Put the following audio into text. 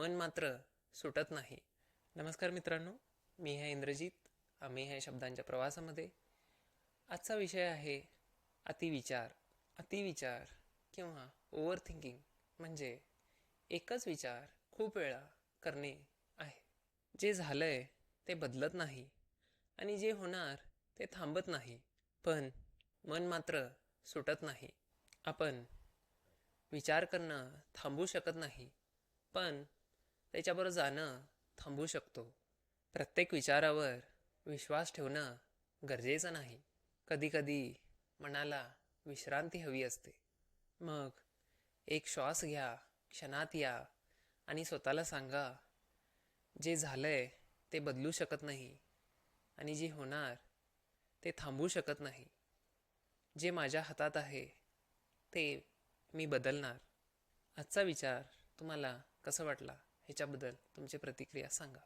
मन मात्र सुटत नाही. नमस्कार मित्रांनो मी आहे इंद्रजित. आम्ही आहे शब्दांच्या प्रवासामध्ये. आजचा विषय आहे अतिविचार. अतिविचार किंवा ओव्हर थिंकिंग म्हणजे एकच विचार खूप वेळा करणे आहे. जे झालं आहे ते बदलत नाही आणि जे होणार ते थांबत नाही. पण मन मात्र सुटत नाही. आपण विचार करणं थांबू शकत नाही. पण त्याच्याबरोबर जाणं थांबवू शकतो. प्रत्येक विचारावर विश्वास ठेवणं गरजेचं नाही. कधीकधी मनाला विश्रांती हवी असते. मग एक श्वास घ्या क्षणात या आणि स्वतःला सांगा जे झालंय ते बदलू शकत नाही आणि जे होणार ते थांबवू शकत नाही. जे माझ्या हातात आहे ते मी बदलणार. आजचा विचार तुम्हाला कसं वाटला? ह्याच्याबद्दल तुमची प्रतिक्रिया सांगा.